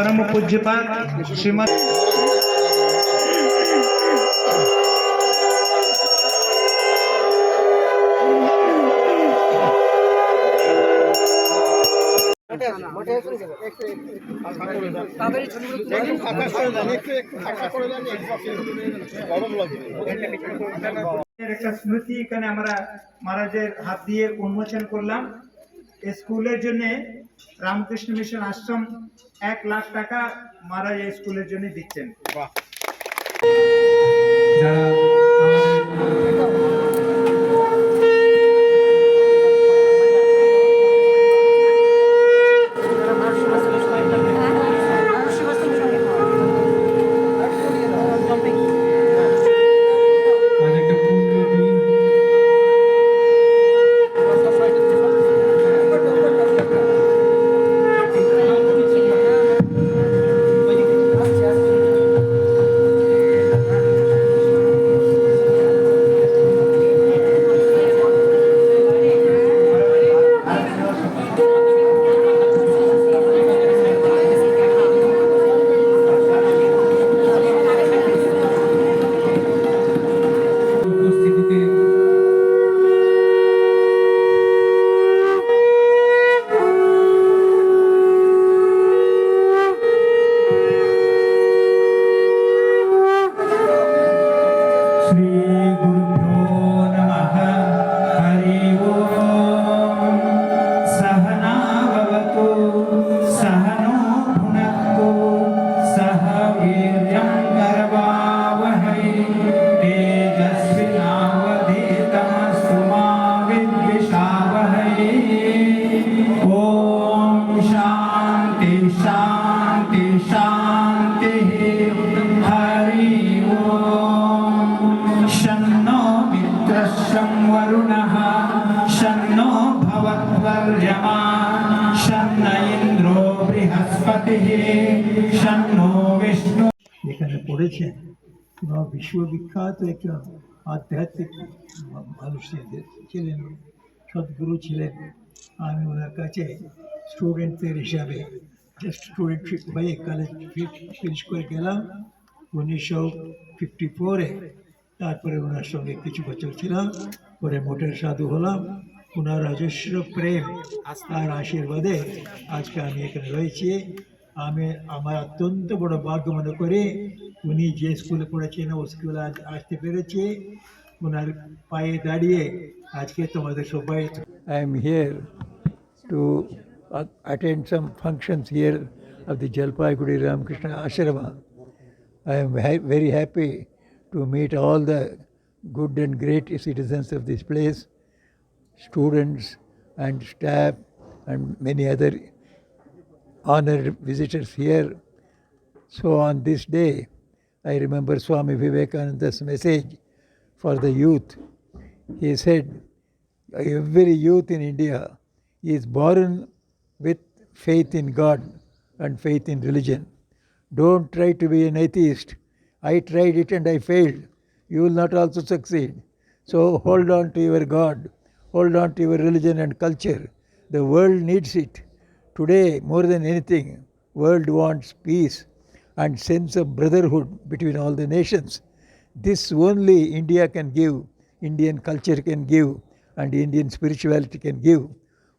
পরম পূজ্যপাত শ্রীমৎ একটা স্মৃতি এখানে আমরা মহারাজের হাত দিয়ে উন্মোচন করলাম। স্কুলের জন্যে রামকৃষ্ণ মিশন আশ্রম এক লাখ টাকা মারা এই স্কুলের জন্য দিচ্ছেন। যারা भवद्वर्यमा शन्न इन्द्रो बृहस्पतिः शन्नो विष्णु এখানে পড়েছেন এবং বিশ্ববিখ্যাত একজন আধ্যাত্মিক মা- মানুষ ছিলেন- ছিলেন সদ্গুরু ছিলেন আমি ওনার কাছে স্টুডেন্টদের হিসাবে জাস্ট স্টুডেন্টশিপ হয়ে কলেজ ফিনিশ করে গেলাম উনিশশো ফিফটি ফোরে তারপরে ওনার সঙ্গে কিছু বছর ছিলাম পরে মোটের সাধু হলাম ওনার অজস্র প্রেম আর আশীর্বাদে আজকে আমি এখানে রয়েছি আমি আমার অত্যন্ত বড় ভাগ্য মনে করি উনি যে স্কুলে পড়েছেন ও স্কুলে আজ আসতে পেরেছি ওনার পায়ে দাঁড়িয়ে আজকে তোমাদের সবাই here to uh, attend some functions here of the Jalpaiguri Ramakrishna Ashrama. I am ha- very happy to meet all the good and great citizens of this place, students and staff and many other honored visitors here. So on this day, I remember Swami Vivekananda's message for the youth. He said, every youth in India is born with faith in God and faith in religion. Don't try to be an atheist. I tried it and I failed. You will not also succeed. So hold on to your God, hold on to your religion and culture. The world needs it. Today, more than anything, world wants peace and sense of brotherhood between all the nations. This only India can give, Indian culture can give, and Indian spirituality can give.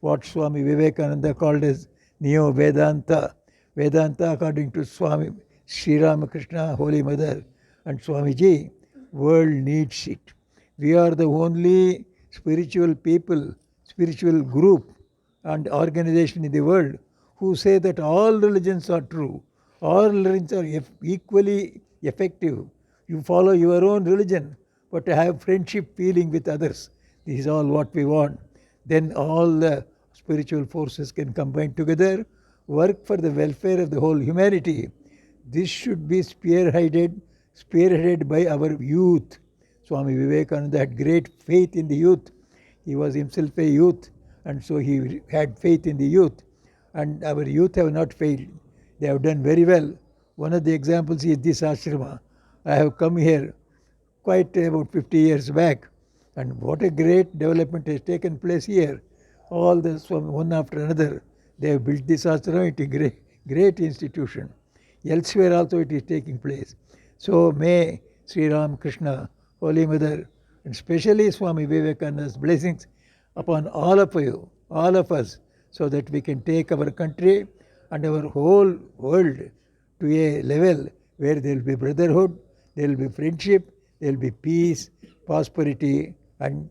What Swami Vivekananda called as Neo Vedanta. Vedanta, according to Swami Sri Ramakrishna, Holy Mother, and Swamiji, world needs it. We are the only spiritual people, spiritual group, and organization in the world who say that all religions are true, all religions are equally effective. You follow your own religion, but have friendship feeling with others. This is all what we want. Then all the spiritual forces can combine together, work for the welfare of the whole humanity. This should be spearheaded, spearheaded by our youth. Swami Vivekananda had great faith in the youth. He was himself a youth, and so he had faith in the youth. And our youth have not failed. They have done very well. One of the examples is this ashrama. I have come here quite about 50 years back, and what a great development has taken place here. All the Swami, one after another, they have built this ashrama into great, great institution. Elsewhere also it is taking place. So may Sri Ram Krishna, Holy Mother, and especially Swami Vivekananda's blessings upon all of you, all of us, so that we can take our country and our whole world to a level where there will be brotherhood, there will be friendship, there will be peace, prosperity, and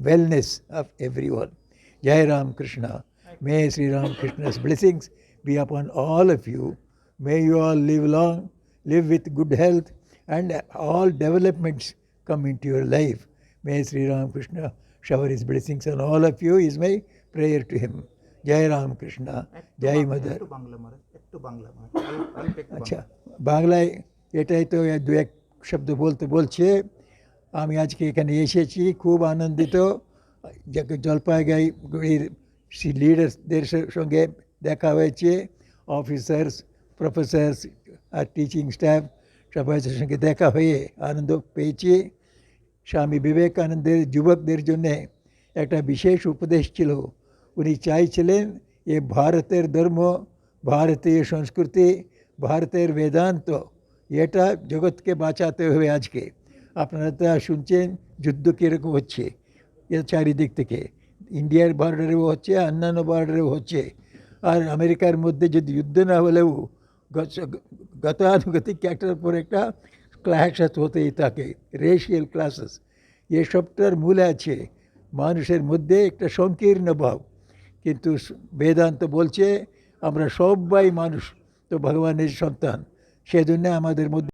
wellness of everyone. Jai Ram Krishna. May Sri Ram Krishna's blessings be upon all of you. May you all live long, live with good health, and all developments come into your life. May Sri Ram Krishna shower his blessings on all of you, is my prayer to him. Jai Ram Krishna. Jai Mother. একটু বাংলা মারে একটু বাংলা মারে অল্প একটু আচ্ছা বাংলায় এটাই তো দু এক শব্দ বলতে বলছে আমি আজকে এখানে এসেছি খুব আনন্দিত যাকে জলপাইগুড়ির লিডার্সদের সঙ্গে দেখা হয়েছে অফিসার্স প্রফেসর্স আর টিচিং স্টাফ সবাইদের সঙ্গে দেখা হয়ে আনন্দ পেয়েছি। স্বামী বিবেকানন্দের যুবকদের জন্যে একটা বিশেষ উপদেশ ছিল। উনি চাইছিলেন এ ভারতের ধর্ম, ভারতীয় সংস্কৃতি, ভারতের বেদান্ত, এটা জগৎকে বাঁচাতে হবে আজকে। আপনারা তা শুনছেন যুদ্ধ কীরকম হচ্ছে। এ চারিদিক থেকে ইন্ডিয়ার বর্ডারেও হচ্ছে, অন্যান্য বর্ডারেও হচ্ছে। আর আমেরিকার মধ্যে যদি যুদ্ধ না হলেও গতানুগতিক একটার পর একটা ক্লাস হতেই থাকে রেশিয়াল ক্লাসেস এসবটার মূলে আছে মানুষের মধ্যে একটা সংকীর্ণ ভাব। কিন্তু বেদান্ত বলছে, আমরা সবাই মানুষ, তো ভগবানের সন্তান। সেজন্য আমাদের মধ্যে